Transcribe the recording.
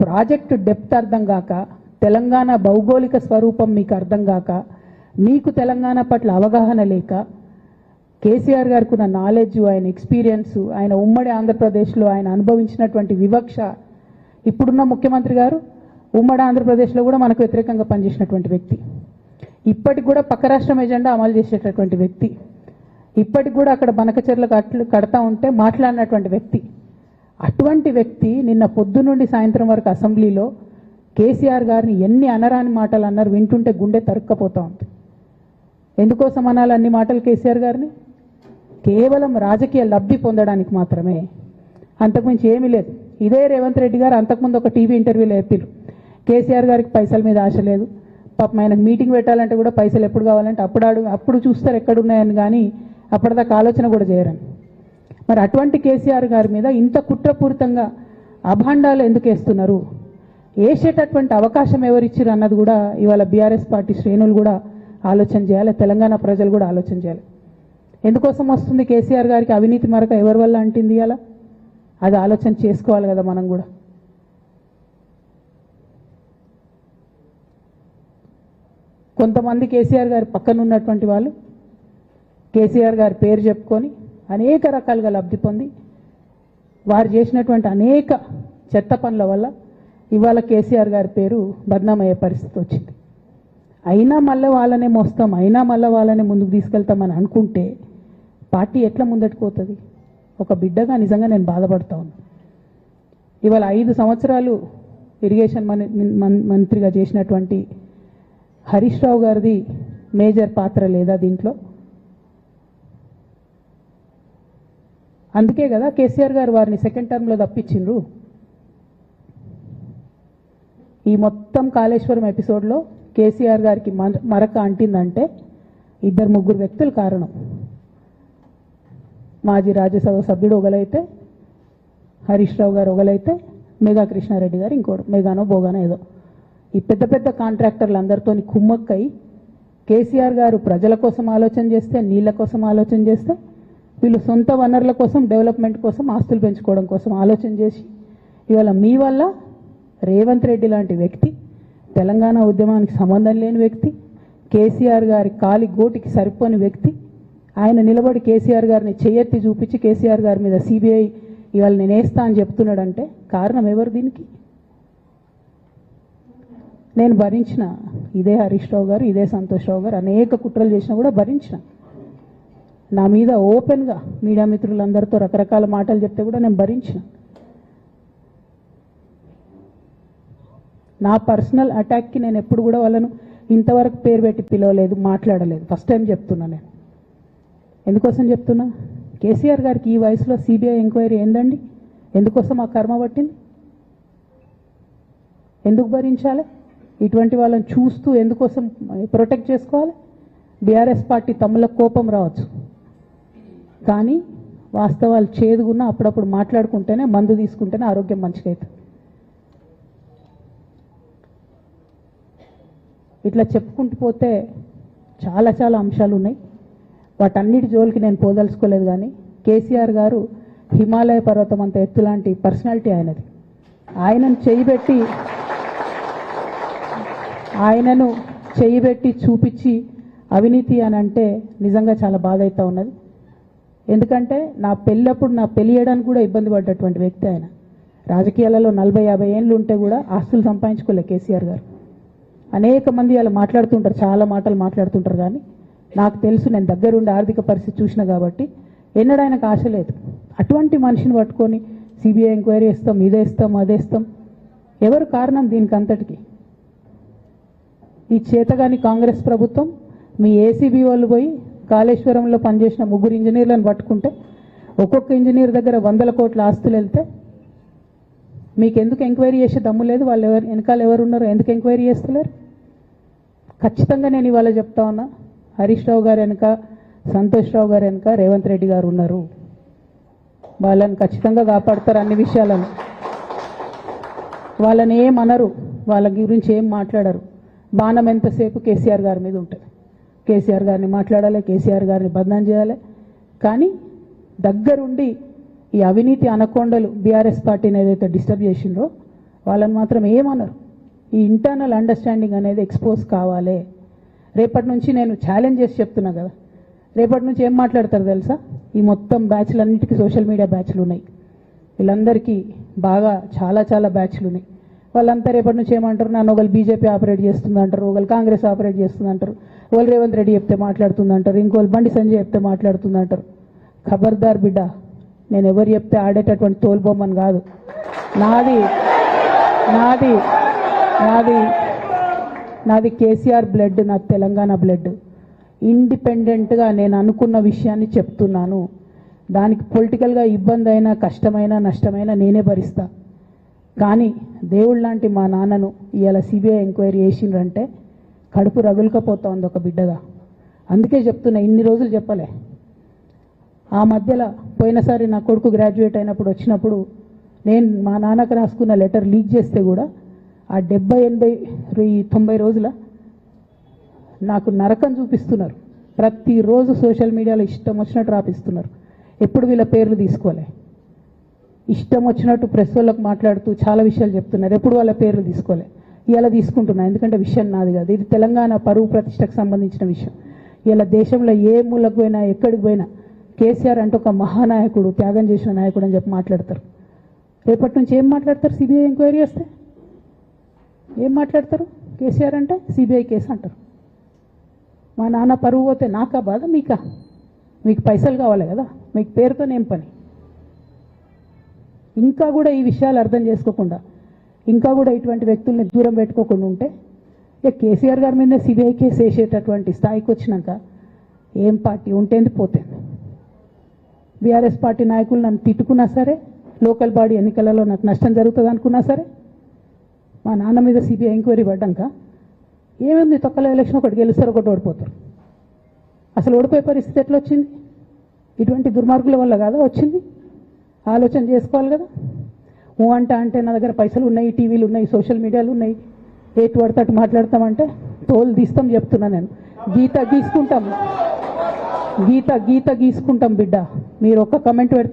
Project depth అర్థం కాక తెలంగాణ భౌగోళిక స్వరూపం మీకు అర్థం కాక మీకు తెలంగాణ పట్ల అవగాహన లేక కేసీఆర్ గారికి ఉన్న నాలెడ్జ్ ఆయన ఎక్స్పీరియన్స్ ఆయన ఉమ్మడి ఆంధ్రప్రదేశ్లో ఆయన అనుభవించినటువంటి వివక్ష ఇప్పుడున్న ముఖ్యమంత్రి గారు ఉమ్మడి ఆంధ్రప్రదేశ్లో కూడా మనకు వ్యతిరేకంగా పనిచేసినటువంటి వ్యక్తి. ఇప్పటికి కూడా పక్క రాష్ట్రం ఎజెండా అమలు చేసేటటువంటి వ్యక్తి. ఇప్పటికి కూడా అక్కడ బనకచెర్ల కట్లు కడతా ఉంటే మాట్లాడినటువంటి వ్యక్తి. అటువంటి వ్యక్తి నిన్న పొద్దు నుండి సాయంత్రం వరకు అసెంబ్లీలో కేసీఆర్ గారిని ఎన్ని అనరాని మాటలు అన్నారు వింటుంటే గుండె తరుక్కపోతా ఉంది. ఎందుకోసం అనాలి అన్ని మాటలు కేసీఆర్ గారిని? కేవలం రాజకీయ లబ్ధి పొందడానికి మాత్రమే. అంతకుమించి ఏమీ లేదు. ఇదే రేవంత్ రెడ్డి గారు అంతకుముందు ఒక టీవీ ఇంటర్వ్యూలో చెప్పారు కేసీఆర్ గారికి పైసల మీద ఆశ లేదు. పాపం ఆయనకు మీటింగ్ పెట్టాలంటే కూడా పైసలు ఎప్పుడు కావాలంటే అప్పుడు అడుగు అప్పుడు చూస్తారు ఎక్కడున్నాయని కానీ అప్పటిదాకా ఆలోచన కూడా చేయరని. మరి అటువంటి కేసీఆర్ గారి మీద ఇంత కుట్రపూరితంగా అభాండాలు ఎందుకు వేస్తున్నారు? వేసేటటువంటి అవకాశం ఎవరిచ్చారు అన్నది కూడా ఇవాళ బీఆర్ఎస్ పార్టీ శ్రేణులు కూడా ఆలోచన చేయాలి తెలంగాణ ప్రజలు కూడా ఆలోచన చేయాలి. ఎందుకోసం వస్తుంది కేసీఆర్ గారికి అవినీతి మరక ఎవరి వల్ల అంటింది అలా అది ఆలోచన చేసుకోవాలి కదా మనం కూడా. కొంతమంది కేసీఆర్ గారి పక్కన ఉన్నటువంటి వాళ్ళు కేసీఆర్ గారి పేరు చెప్పుకొని అనేక రకాలుగా లబ్ధి పొంది వారు చేసినటువంటి అనేక చెత్త పనుల వల్ల ఇవాళ కేసీఆర్ గారి పేరు బద్నామయ్యే పరిస్థితి వచ్చింది. అయినా మళ్ళీ వాళ్ళనే మోస్తాం అయినా మళ్ళీ వాళ్ళనే ముందుకు తీసుకెళ్తామని అనుకుంటే పార్టీ ఎట్లా ముందట్టుకు పోతుంది ఒక బిడ్డగా నిజంగా నేను బాధపడతా ఉన్నాను ఇవాళ ఐదు సంవత్సరాలు ఇరిగేషన్ మంత్రిగా చేసినటువంటి హరీష్ రావు గారిది మేజర్ పాత్ర లేదా దీంట్లో? అందుకే కదా కేసీఆర్ గారు వారిని సెకండ్ టర్మ్లో తప్పించిండ్రు ఈ మొత్తం కాళేశ్వరం ఎపిసోడ్లో కేసీఆర్ గారికి మరక అంటిందంటే ఇద్దరు ముగ్గురు వ్యక్తులు కారణం. మాజీ రాజ్యసభ సభ్యుడు ఒకలైతే హరీష్ రావు గారు ఒకలైతే మేఘా కృష్ణారెడ్డి గారు ఇంకోడు మేఘానో బోగానో ఏదో. ఈ పెద్ద పెద్ద కాంట్రాక్టర్లు అందరితో కుమ్మక్కై కేసీఆర్ గారు ప్రజల కోసం ఆలోచన చేస్తే నీళ్ళ కోసం ఆలోచన చేస్తే వీళ్ళు సొంత వనరుల కోసం డెవలప్మెంట్ కోసం ఆస్తులు పెంచుకోవడం కోసం ఆలోచన చేసి ఇవాళ మీ వల్ల రేవంత్ రెడ్డి లాంటి వ్యక్తి తెలంగాణ ఉద్యమానికి సంబంధం లేని వ్యక్తి కేసీఆర్ గారి కాలి గోటికి సరిపోని వ్యక్తి ఆయన నిలబడి కేసీఆర్ గారిని చేయెత్తి చూపించి కేసీఆర్ గారి మీద సిబిఐ ఇవాళ నేనేస్తా అని చెప్తున్నాడంటే కారణం ఎవరు దీనికి? నేను భరించిన ఇదే హరీష్ రావు గారు ఇదే సంతోష్ రావు గారు అనేక కుట్రలు చేసినా కూడా భరించిన. నా మీద ఓపెన్గా మీడియా మిత్రులందరితో రకరకాల మాటలు చెప్తే కూడా నేను భరించిన. నా పర్సనల్ అటాక్కి నేను ఎప్పుడు కూడా వాళ్ళను ఇంతవరకు పేరు పెట్టి పిలవలేదు మాట్లాడలేదు. ఫస్ట్ టైం చెప్తున్నా నేను. ఎందుకోసం చెప్తున్నా? కేసీఆర్ గారికి ఈ వయసులో సిబిఐ ఎంక్వైరీ ఏందండి? ఎందుకోసం ఆ కర్మ పట్టింది? ఎందుకు భరించాలి? ఇటువంటి వాళ్ళని చూస్తూ ఎందుకోసం ప్రొటెక్ట్ చేసుకోవాలి? బీఆర్ఎస్ పార్టీ తమ్ముల కోపం రావచ్చు. కానీ వాస్తవాలు చేదుగున్నా అప్పుడప్పుడు మాట్లాడుకుంటేనే మందు తీసుకుంటేనే ఆరోగ్యం మంచిగా అవుతుంది ఇట్లా చెప్పుకుంటూ పోతే చాలా చాలా అంశాలు ఉన్నాయి. వాటన్నిటి జోలికి నేను పోదలుచుకోలేదు కానీ కేసీఆర్ గారు హిమాలయ పర్వతం అంత ఎత్తు లాంటి పర్సనాలిటీ ఆయనది. ఆయనను చేయిబెట్టి ఆయనను చేయిబెట్టి చూపించి అవినీతి అని అంటే నిజంగా చాలా బాధ అవుతూ ఉన్నది. ఎందుకంటే నా పెళ్ళప్పుడు నా పెళ్ళియడానికి కూడా ఇబ్బంది పడ్డటువంటి వ్యక్తి ఆయన. రాజకీయాలలో నలభై యాభై ఏళ్ళు ఉంటే కూడా ఆస్తులు సంపాదించుకోలే కేసీఆర్ గారు. అనేక మంది అలా మాట్లాడుతుంటారు చాలా మాటలు మాట్లాడుతుంటారు కానీ నాకు తెలుసు నేను దగ్గరుండి ఆర్థిక పరిస్థితి చూసిన కాబట్టి ఎన్నడూ ఆయనకు ఆశ లేదు. అటువంటి మనిషిని పట్టుకొని సిబిఐ ఎంక్వైరీ ఇస్తాం ఇదే ఇస్తాం అదే ఇస్తాం. ఎవరు కారణం దీనికి అంతటికి? ఈ చేతగాని కాంగ్రెస్ ప్రభుత్వం మీ ఏసీబీ వాళ్ళు పోయి కాళేశ్వరంలో పనిచేసిన ముగ్గురు ఇంజనీర్లను పట్టుకుంటే ఒక్కొక్క ఇంజనీర్ దగ్గర వందల కోట్ల ఆస్తులు వెళ్తే మీకు ఎందుకు ఎంక్వైరీ చేసే దమ్ము లేదు? వాళ్ళు ఎవరు వెనకాల ఎవరు ఉన్నారు ఎందుకు ఎంక్వైరీ చేస్తలేరు? ఖచ్చితంగా నేను ఇవాళ చెప్తా ఉన్నా హరీష్ రావు గారు వెనక సంతోష్ రావు గారు వెనక రేవంత్ రెడ్డి గారు ఉన్నారు. వాళ్ళని ఖచ్చితంగా కాపాడతారు అన్ని విషయాలను. వాళ్ళని ఏం అనరు వాళ్ళ గురించి ఏం మాట్లాడరు. బాణం ఎంతసేపు కేసీఆర్ గారి మీద ఉంటుంది. కేసీఆర్ గారిని మాట్లాడాలి కేసీఆర్ గారిని బదనాం చేయాలి. కానీ దగ్గరుండి ఈ అవినీతి అనకొండలు బీఆర్ఎస్ పార్టీని ఏదైతే డిస్టర్బ్ చేసిండ్రో వాళ్ళని మాత్రం ఏమనరు. ఈ ఇంటర్నల్ అండర్స్టాండింగ్ అనేది ఎక్స్పోజ్ కావాలి. రేపటి నుంచి నేను ఛాలెంజ్ చేసి చెప్తున్నా కదా. రేపటి నుంచి ఏం మాట్లాడతారు తెలుసా? ఈ మొత్తం బ్యాచ్లన్నిటికీ సోషల్ మీడియా బ్యాచ్లు ఉన్నాయి. వీళ్ళందరికీ బాగా చాలా చాలా బ్యాచ్లు ఉన్నాయి. వాళ్ళంతా రేపటి నుంచి ఏమంటారు? నన్ను ఒకళ్ళు బీజేపీ ఆపరేట్ చేస్తుంది అంటారు ఒకళ్ళు కాంగ్రెస్ ఆపరేట్ చేస్తుంది అంటారు ఓల్ రేవంత్ రెడ్డి చెప్తే మాట్లాడుతుంది అంటారు ఇంకోళ్ళు బండి సంజయ్ చెప్తే మాట్లాడుతుంది అంటారు ఖబర్దార్ బిడ్డ నేను ఎవరు చెప్తే ఆడేటటువంటి తోలుబొమ్మని కాదు. నాది నాది నాది నాది కేసీఆర్ బ్లడ్ నాది తెలంగాణ బ్లడ్. ఇండిపెండెంట్గా నేను అనుకున్న విషయాన్ని చెప్తున్నాను. దానికి పొలిటికల్గా ఇబ్బంది అయినా కష్టమైనా నష్టమైనా నేనే భరిస్తా. కానీ దేవుళ్ళ లాంటి మా నాన్నను ఇవాళ సిబిఐ ఎంక్వైరీ చేసిండ్రంటే కడుపు రగులుకపోతా ఉంది ఒక బిడ్డగా. అందుకే చెప్తున్నా ఇన్ని రోజులు చెప్పలే. ఆ మధ్యలో పోయినసారి నా కొడుకు గ్రాడ్యుయేట్ అయినప్పుడు వచ్చినప్పుడు నేను మా నాన్నకు రాసుకున్న లెటర్ లీక్ చేస్తే కూడా ఆ డెబ్బై ఎనభై తొంభై రోజుల నాకు నరకం చూపిస్తున్నారు. ప్రతిరోజు సోషల్ మీడియాలో ఇష్టం వచ్చినట్టు రాపిస్తున్నారు. ఎప్పుడు వీళ్ళ పేర్లు తీసుకోలే. ఇష్టం వచ్చినట్టు ప్రెస్ వాళ్ళకు మాట్లాడుతూ చాలా విషయాలు చెప్తున్నారు. ఎప్పుడు వాళ్ళ పేర్లు తీసుకోలే. ఇలా తీసుకుంటున్నాను ఎందుకంటే విషయం నాది కాదు. ఇది తెలంగాణ పరువు ప్రతిష్టకు సంబంధించిన విషయం. ఇలా దేశంలో ఏ మూలకు పోయినా ఎక్కడికి పోయినా కేసీఆర్ అంటే ఒక మహానాయకుడు త్యాగం చేసిన నాయకుడు అని చెప్పి మాట్లాడతారు. రేపటి నుంచి ఏం మాట్లాడతారు? సిబిఐ ఎంక్వైరీ వస్తే? ఏం మాట్లాడతారు? కేసీఆర్ అంటే సిబిఐ కేసు అంటారు. మా నాన్న పరువు పోతే నాకా బాధ మీకా? మీకు పైసలు కావాలి కదా? మీకు పేరుతోనేం పని? ఇంకా కూడా ఈ విషయాలు అర్థం చేసుకోకుండా ఇంకా కూడా ఇటువంటి వ్యక్తుల్ని దూరం పెట్టుకోకుండా ఉంటే ఇక కేసీఆర్ గారి మీద సిబిఐ కేసు వేసేటటువంటి స్థాయికి వచ్చినాక ఏం పార్టీ ఉంటేంది పోతుంది బీఆర్ఎస్ పార్టీ నాయకులు నన్ను తిట్టుకున్నా సరే లోకల్ బాడీ ఎన్నికలలో నాకు నష్టం జరుగుతుంది అనుకున్నా సరే మా నాన్న మీద సిబిఐ ఎంక్వైరీ పడ్డాక ఏమేమి తొక్కల ఎలక్షన్ ఒకటి గెలుస్తారు ఒకటి ఓడిపోతారు. అసలు ఓడిపోయే పరిస్థితి ఎట్లా వచ్చింది? ఇటువంటి దుర్మార్గుల వల్ల కాదా వచ్చింది? ఆలోచన చేసుకోవాలి కదా. ఊ అంట అంటే నా దగ్గర పైసలు ఉన్నాయి టీవీలు ఉన్నాయి సోషల్ మీడియాలు ఉన్నాయి. ఏటు పడతాటు మాట్లాడతామంటే తోలు తీస్తాం చెప్తున్నా నేను. గీత గీసుకుంటాం. గీత గీత గీసుకుంటాం బిడ్డ. మీరు ఒక్క కమెంట్ పెడితే